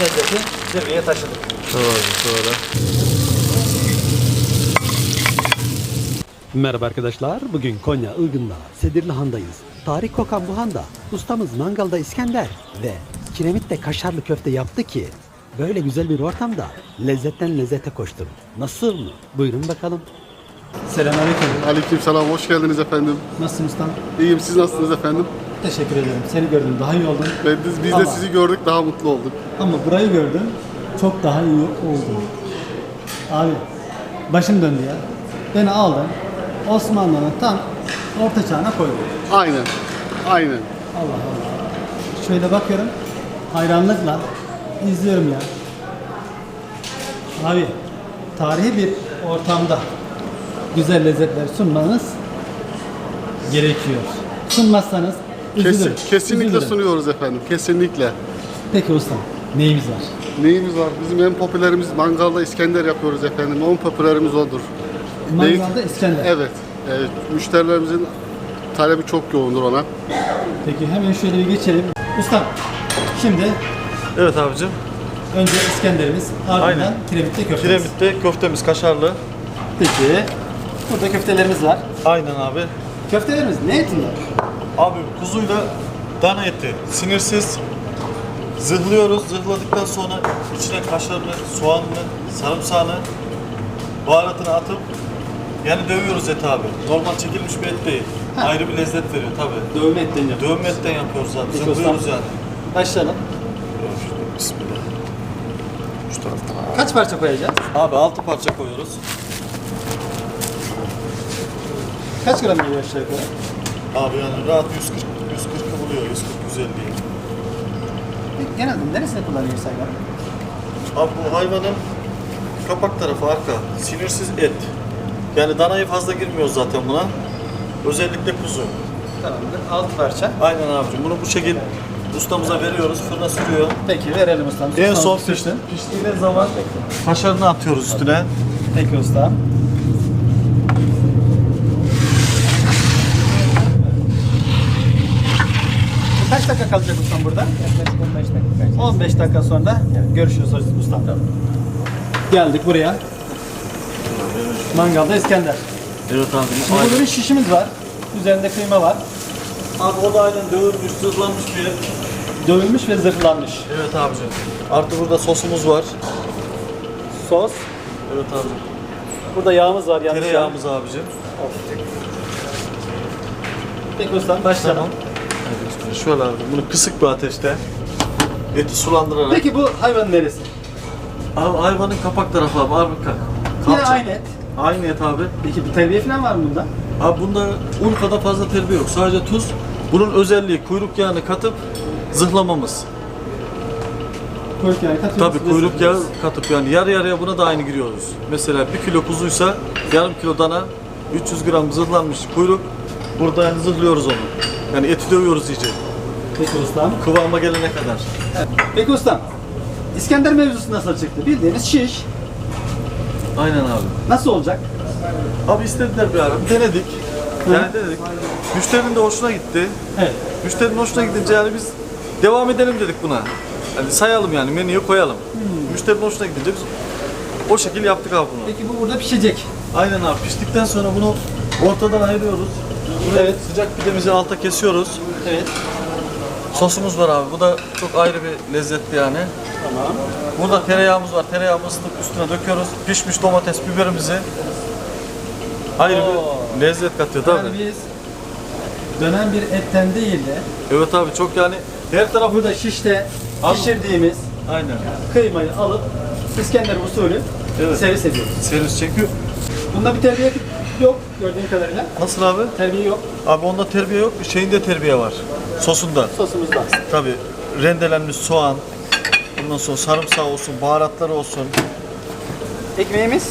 lezzeti zirveye taşıdık. Doğru, doğru. Merhaba arkadaşlar. Bugün Konya Ilgın'da Sedirlihan'dayız. Tarih kokan bu handa ustamız mangalda İskender ve kiremitte kaşarlı köfte yaptı ki böyle güzel bir ortamda lezzetten lezzete koştum. Nasıl mı? Buyurun bakalım. Selamünaleyküm. Aleykümselam, hoş geldiniz efendim. Nasılsın ustam? İyiyim, siz nasılsınız efendim? Teşekkür ederim. Seni gördüm daha iyi oldum. Ben, biz, biz de Ama- sizi gördük, daha mutlu olduk. Ama burayı gördüm. Çok daha iyi oldum. Abi başım döndü ya. Beni aldın. Osmanlı'nın tam orta çağına koydun. Aynen, aynen. Allah Allah. Şöyle bakıyorum. Hayranlıkla izliyorum ya. Abi tarihi bir ortamda güzel lezzetler sunmanız gerekiyor. Sunmazsanız Kesin, üzülürüm. kesinlikle Üzülürüm. sunuyoruz efendim, kesinlikle. Peki ustam neyimiz var? Neyimiz var? Bizim en popülerimiz mangalda İskender yapıyoruz efendim. En popülerimiz odur. Neyi- Mangalda İskender. Evet, evet. Müşterilerimizin talebi çok yoğundur ona. Peki hemen şöyle bir geçelim. Ustam şimdi Evet abicim. önce İskenderimiz ardından Aynen. kiremitte köftemiz. Kiremitte köftemiz kaşarlı. Peki burada köftelerimiz var. Aynen abi. Köftelerimiz ne etinden? Abi kuzuyla dana eti sinirsiz zırhlıyoruz. Zırhladıktan sonra içine kaşarını, soğanını, sarımsağını, baharatını atıp yani dövüyoruz eti abi. Normal çekilmiş bir et değil. Ayrı bir lezzet veriyor tabi. Dövme etten yapıyoruz. Dövme etten yapıyoruz abi. Peki Zırhlıyoruz ustam. yani. Başlayalım. Bismillah. Şu taraftan abi. Kaç parça koyacağız? Abi 6 parça koyuyoruz. Kaç gram geliyor aşağı yukarı? Abi yani rahat 140 140'ı buluyor. 140 150'yi. Peki, Genelde neresine kullanıyoruz hayvan? Abi bu hayvanın kapak tarafı arka. Sinirsiz et. Yani danayı fazla girmiyoruz zaten buna. Özellikle kuzu. Tamamdır. 6 parça. Aynen abicim. Bunu bu şekil ustamıza veriyoruz. Fırına sürüyor. Peki verelim ustam. En son pişti. Piştiği zaman kaşarını atıyoruz üstüne. Peki ustam. Kaç dakika kalacak ustam burada? Yaklaşık 15 dakika. 15 dakika sonra görüşürüz ustam. Geldik buraya. Mangalda İskender. Evet abi. Şimdi burada bir şişimiz var. Üzerinde kıyma var. Abi o da aynen dövülmüş, zırhlanmış bir. Dövülmüş ve zırhlanmış. Evet abicim. Artı burada sosumuz var. Sos. Evet abicim. Burada yağımız var. yanlış yağ. Tereyağımız abicim. Peki ustam başlayalım. Tamam. Şöyle abi. Bunu kısık bir ateşte eti sulandırarak. Peki bu hayvan neresi? Abi hayvanın kapak tarafı abi. Abi kalk. Yine Kalça. aynı et. Aynı et abi. Peki bir terbiye falan var mı bunda? Abi bunda un kadar fazla terbiye yok. Sadece tuz. Bunun özelliği kuyruk yağını katıp zırhlamamız. Kuyruk yağı katıyoruz. Tabii kuyruk yağı katıp yani yarı yarıya buna da aynı giriyoruz. Mesela bir kilo kuzuysa yarım kilo dana 300 gram zırhlanmış kuyruk. Burada yani zırhlıyoruz onu. Yani eti dövüyoruz iyice. Peki ustam. Kıvama gelene kadar. Peki ustam. İskender mevzusu nasıl çıktı? Bildiğiniz şiş. Aynen abi. Nasıl olacak? Abi istediler bir ara. Denedik. Yani denedik. Müşterinin de hoşuna gitti. Evet. Müşterinin hoşuna gidince yani biz devam edelim dedik buna. Yani sayalım yani menüye koyalım. Müşterinin hoşuna gidince biz o şekil yaptık abi bunu. Peki bu burada pişecek. Aynen abi piştikten sonra bunu ortadan ayırıyoruz. Buraya Evet. sıcak pidemizi alta kesiyoruz. Evet. Sosumuz var abi. Bu da çok ayrı bir lezzetli yani. Tamam. Burada tereyağımız var. Tereyağımızı ısıtıp üstüne döküyoruz. Pişmiş domates, biberimizi. Ayrı Oo. bir lezzet katıyor tabii. Yani biz dönen bir etten değil de Evet abi çok yani her tarafı burada şişte Abi. pişirdiğimiz aynen. kıymayı alıp İskender usulü Evet. servis ediyoruz. Servis çekiyor. Bunda bir terbiye yok gördüğüm kadarıyla. Nasıl abi? Terbiye yok. Abi onda terbiye yok. Şeyinde terbiye var. Sosunda. Sosumuz var. Tabii rendelenmiş soğan, ondan sonra sarımsağı olsun, baharatları olsun. Ekmeğimiz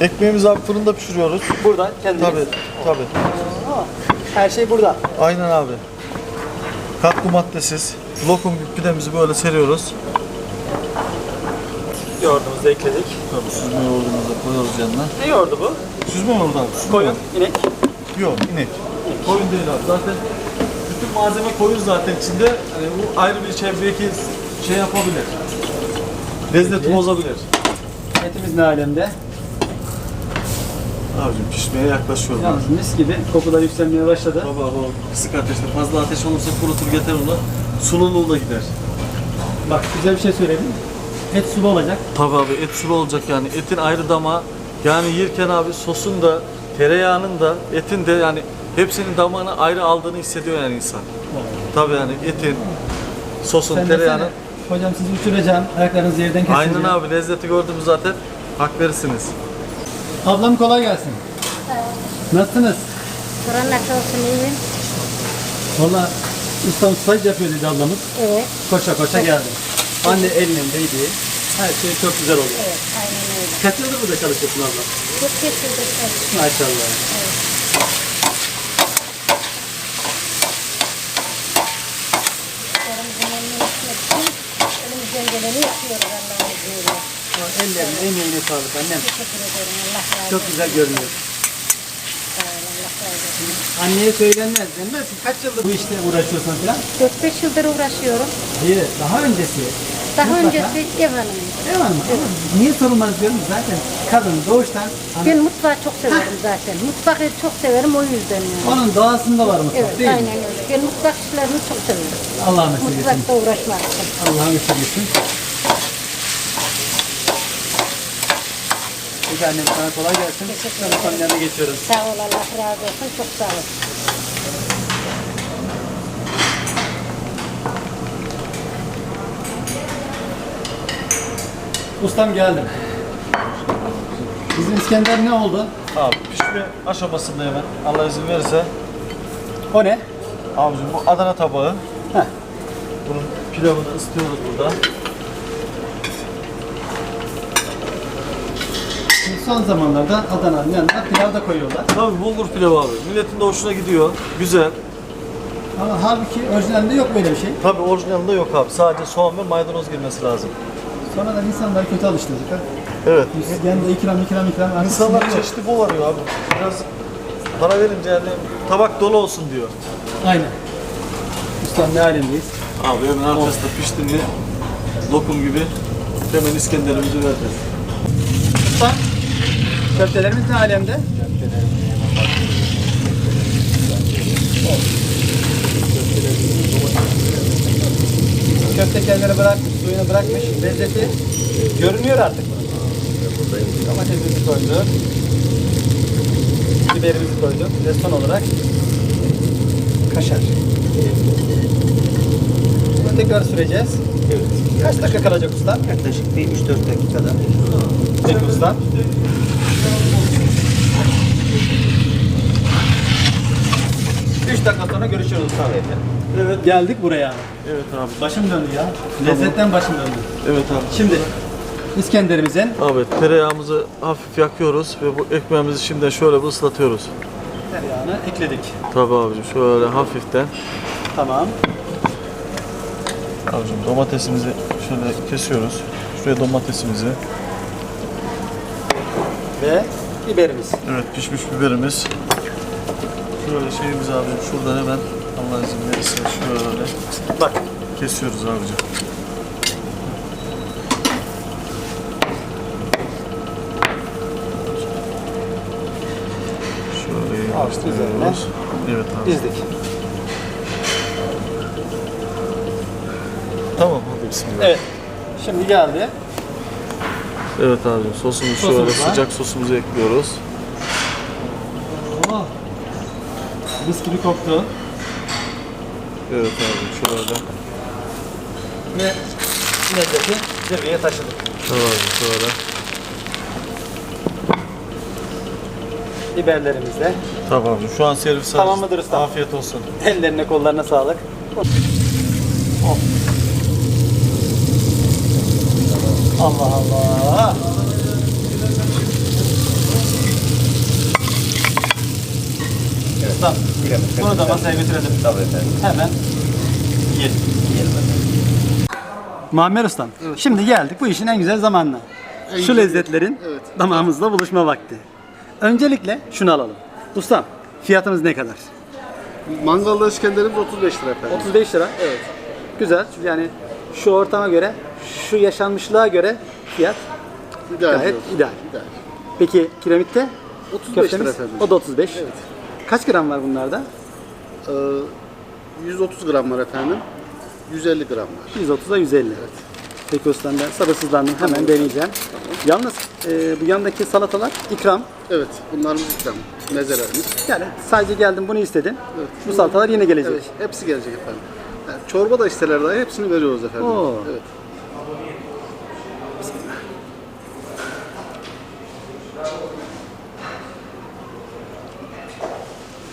Ekmeğimizi abi fırında pişiriyoruz. burada kendimiz. Tabii, tabii. Her şey burada. Aynen abi. Katkı maddesiz. Lokum gibi pidemizi böyle seriyoruz. Yoğurdumuzu ekledik. Tabii süzme yoğurdumuzu da koyuyoruz yanına. Ne yoğurdu bu? Süzme yoğurdu abi. süzme Koyun, yoğurt. inek. Yok, inek. Koyun değil abi. Zaten bütün malzeme koyun zaten içinde. Hani bu ayrı bir şey belki şey yapabilir. Lezzeti bozabilir. Etimiz ne alemde? Abicim pişmeye yaklaşıyor. Yalnız mis gibi kokular yükselmeye başladı. Baba baba kısık ateşte fazla ateş olursa kurutur yeter onu. Sululuğu da gider. Bak güzel bir şey söyledin. Et sulu olacak. Tabii abi et sulu olacak yani etin ayrı damağı yani yerken abi sosun da tereyağının da etin de yani hepsinin damağını ayrı aldığını hissediyor yani insan. Tabii yani etin, sosun, Sen tereyağının. desene, hocam sizi uçuracağım. Ayaklarınızı yerden keseceğim. Aynen abi lezzeti gördüğümüz zaten hak verirsiniz. Ablam kolay gelsin. Nasılsınız? Buranın nasıl olsun iyi? Valla ustam staj yapıyor dedi ablamız. Evet, Koşa koşa geldi. Anne elindeydi. Her şey çok güzel oldu. evet, aynen öyle. Kaç yıldır burada çalışıyorsun abla? Çok kesildik. Evet. Maşallah. İçin elimizden geleni yapıyoruz Allah'ın izniyle. Ellerine, emeğine sağlık annem. Teşekkür ederim. Allah razı olsun. Çok güzel görünüyor. Sağ ol, Allah razı olsun. Anneye söylenmez denmez. Kaç yıldır bu işte uğraşıyorsun falan? 4-5 yıldır uğraşıyorum. Diye daha öncesi. Daha Mutlaka. öncesi ev hanımıyım. Ev hanımı. Ama Niye sorulmaz diyorum zaten kadın doğuştan hani Ben mutfağı çok severim zaten. Mutfağı çok severim o yüzden yani. onun doğasında var mutfak Evet, değil aynen mi? öyle. Ben mutfak işlerini çok severim. Allah'a mesut etsin. Mutfakta uğraşmak için. Allah'a mesut etsin. Peki annem sana kolay gelsin. Teşekkür ederim. yanına geçiyorum. Sağ ol, Allah razı olsun. Çok sağ ol. Ustam geldim. Bizim İskender ne oldu? Abi pişme aşamasında hemen Allah izin verirse O ne? abicim bu Adana tabağı. Heh. Bunun pilavını ısıtıyoruz burada. Şimdi son zamanlarda Adana'nın yanına pilav da koyuyorlar. Tabii bulgur pilavı abi. Milletin de hoşuna gidiyor. Güzel. Ama halbuki orijinalinde yok böyle bir şey. Tabii orijinalinde yok abi. Sadece soğan ve maydanoz girmesi lazım. Sonradan insanlar kötü alıştırdık ha. Evet. Yanında ikram ikram ikram. Artık İnsanlar yok. çeşitli bol arıyor abi. Biraz para verince yani tabak dolu olsun diyor. Aynen. Ustam ne alemdeyiz? Abi hemen arkasında pişti mi lokum gibi hemen İskender'imizi vereceğiz. Ustam köftelerimiz ne alemde? Köfte kendini bırakmış, suyunu bırakmış, lezzeti görünüyor artık. Domatesimizi koyduk, biberimizi koyduk ve son olarak kaşar. Bunu tekrar süreceğiz. Evet. Kaç dakika kalacak usta? Yaklaşık bir 3-4 dakikada. Peki usta. Üç dakika sonra görüşürüz usta. Evet. Geldik buraya. Evet abi. Başım döndü ya. Lezzetten başım döndü. Evet abi. Şimdi İskender'imizin Abi tereyağımızı hafif yakıyoruz ve bu ekmeğimizi şimdi şöyle bir ıslatıyoruz. tereyağını ekledik. Tabii abicim şöyle hafiften. Tamam. Abicim domatesimizi şöyle kesiyoruz. Şuraya domatesimizi. Ve biberimiz. Evet pişmiş biberimiz. Şöyle şeyimiz abi şuradan hemen Allah izin verirse şöyle Bak kesiyoruz abicim. Şöyle yerleştiriyoruz. Evet abi. dizdik. Tamam hadi bismillah. Evet. Şimdi geldi. Evet abicim sosumuzu Sosumuz şöyle var. sıcak sosumuzu ekliyoruz. Mis gibi koktu. Evet abicim şöyle. Ve lezzeti zirveye taşıdık. Tamam abicim şöyle. Biberlerimiz de. Tamam şu an servis Tamam hazır. mıdır usta? Afiyet olsun. Ellerine kollarına sağlık. Of. Allah Allah. Ustam, bunu da masaya götürelim. Tabii efendim. Hemen yiyelim. Muammer Ustam, şimdi geldik bu işin en güzel zamanına. En Şu güzel- lezzetlerin Evet. damağımızla buluşma vakti. Öncelikle şunu alalım. Ustam, fiyatımız ne kadar? Mangalda İskender'imiz 35 lira efendim. 35 lira. Evet. Güzel. Yani şu ortama göre şu yaşanmışlığa göre fiyat İdeal Gayet diyoruz. ideal. İdeal. Peki kiremitte 35 lira efendim. o da 35. Evet. Kaç gram var bunlarda? Ee, 130 gram var efendim. 150 gram var. 130'a 150. Peki ustam ben sabırsızlandım hemen deneyeceğim. Yalnız e, bu yandaki salatalar ikram. Evet, bunlarımız ikram. Mezelerimiz. Yani sadece geldim bunu istedim. Evet. Bu salatalar yine gelecek. Evet, hepsi gelecek efendim. Yani çorba da isterler dahi hepsini veriyoruz efendim. Oo. Evet.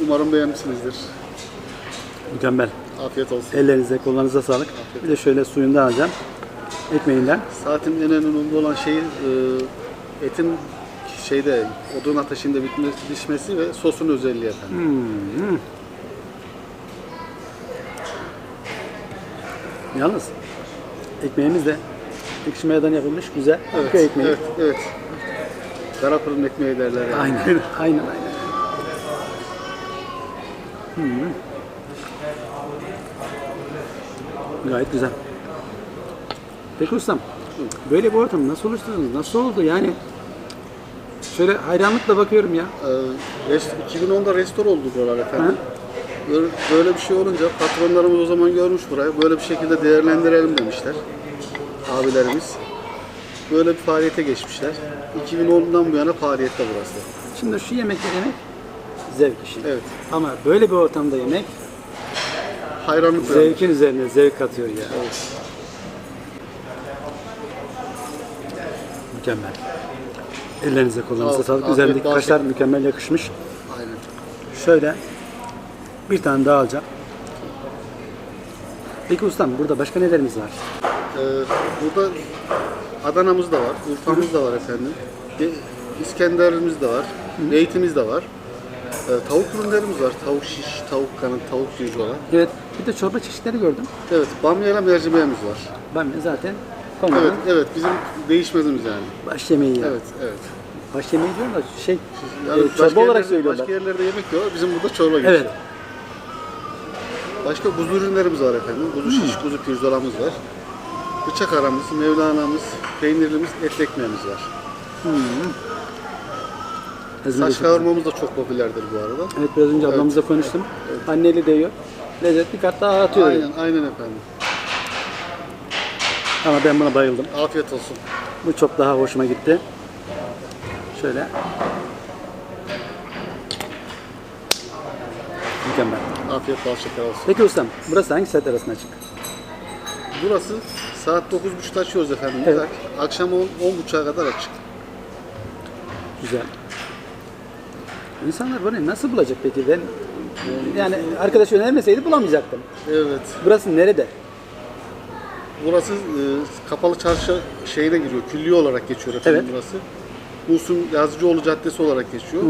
Umarım beğenmişsinizdir. Mükemmel. Afiyet olsun. Ellerinize, kollarınıza sağlık. Bir de şöyle suyundan alacağım. Ekmeğinden. Saatin en önemli olan şeyi e, etin şeyde odun ateşinde bitmesi, pişmesi ve sosun özelliği efendim. Yalnız ekmeğimiz de ekşi mayadan yapılmış güzel. köy ekmeği. Evet, evet. Kara fırın ekmeği derler yani. Aynen, aynen, aynen. Hmm. Gayet güzel. Peki ustam, böyle bir ortam nasıl oluşturdunuz? Nasıl oldu yani? Şöyle hayranlıkla bakıyorum ya. Ee, rest- 2010'da restore oldu buralar efendim. Böyle, böyle bir şey olunca patronlarımız o zaman görmüş burayı. Böyle bir şekilde değerlendirelim demişler. Abilerimiz. Böyle bir faaliyete geçmişler. 2010'dan bu yana faaliyette burası. Şimdi şu yemekleri yemek zevk işi. Evet. Ama böyle bir ortamda yemek Hayranlık zevkin üzerine zevk katıyor ya. Evet. Mükemmel. Ellerinize ol. sağlık. Afiyet Üzerindeki olsun. kaşar mükemmel yakışmış. Aynen. Şöyle bir tane daha alacağım. Peki ustam burada başka nelerimiz var? Ee, burada Adana'mız da var, Urfa'mız da var efendim. Ge- İskender'imiz de var, Beytimiz de var. Ee, tavuk ürünlerimiz var. Tavuk şiş, tavuk kanat, tavuk pirzola. Evet bir de çorba çeşitleri gördüm. Evet, bamyayla mercimeğimiz var. Ben zaten Konya'nın Evet, evet bizim değişmezimiz yani. baş yemeği yani. Evet, evet. Baş yemeği diyorum da şey e, başka çorba olarak yerlerde- söylüyorlar. Başka yerlerde yemek yiyorlar, bizim burada çorba geçiyor. Evet. Başka kuzu ürünlerimiz var efendim. Kuzu şiş, kuzu pirzolamız var. Bıçak aramız, mevlanamız, peynirlimiz, et ekmeğimiz var. Ezmeli Saç kavurmamız da çok popülerdir bu arada. Evet biraz önce ablamızla konuştum. Anneli diyor. Lezzet bir kat daha atıyor. Aynen, aynen efendim. Ama ben buna bayıldım. Afiyet olsun. Bu çok daha hoşuma gitti. Şöyle. Mükemmel. Afiyet bal şeker olsun. Peki ustam, burası hangi saat arasında açık? Burası saat 9.30'da açıyoruz efendim. Evet. Akşam 10, 10.30'a kadar açık. Güzel. İnsanlar böyle nasıl bulacak peki? Ben yani arkadaş önermeseydi bulamayacaktım. Evet. Burası nerede? Burası e, kapalı çarşı şeyine giriyor. Külliye olarak geçiyor efendim Evet. burası. Musun Yazıcıoğlu Caddesi olarak geçiyor.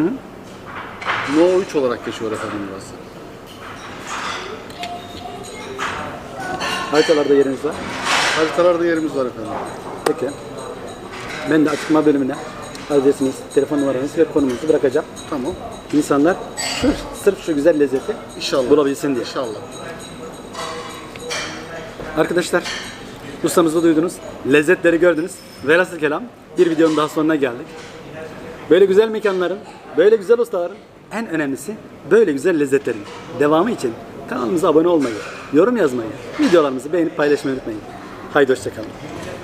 No 3 olarak geçiyor efendim burası. Haritalarda yeriniz var. Haritalarda yerimiz var efendim. Peki. Ben de açıklama bölümüne adresiniz, telefon numaranızı ve konumunuzu bırakacağım. Tamam. İnsanlar sırf, sırf şu güzel lezzeti İnşallah. bulabilsin diye. İnşallah. Arkadaşlar ustamızı duydunuz. Lezzetleri gördünüz. Velhasıl kelam bir videonun daha sonuna geldik. Böyle güzel mekanların, böyle güzel ustaların en önemlisi böyle güzel lezzetlerin devamı için kanalımıza abone olmayı, yorum yazmayı, videolarımızı beğenip paylaşmayı unutmayın. Haydi hoşçakalın.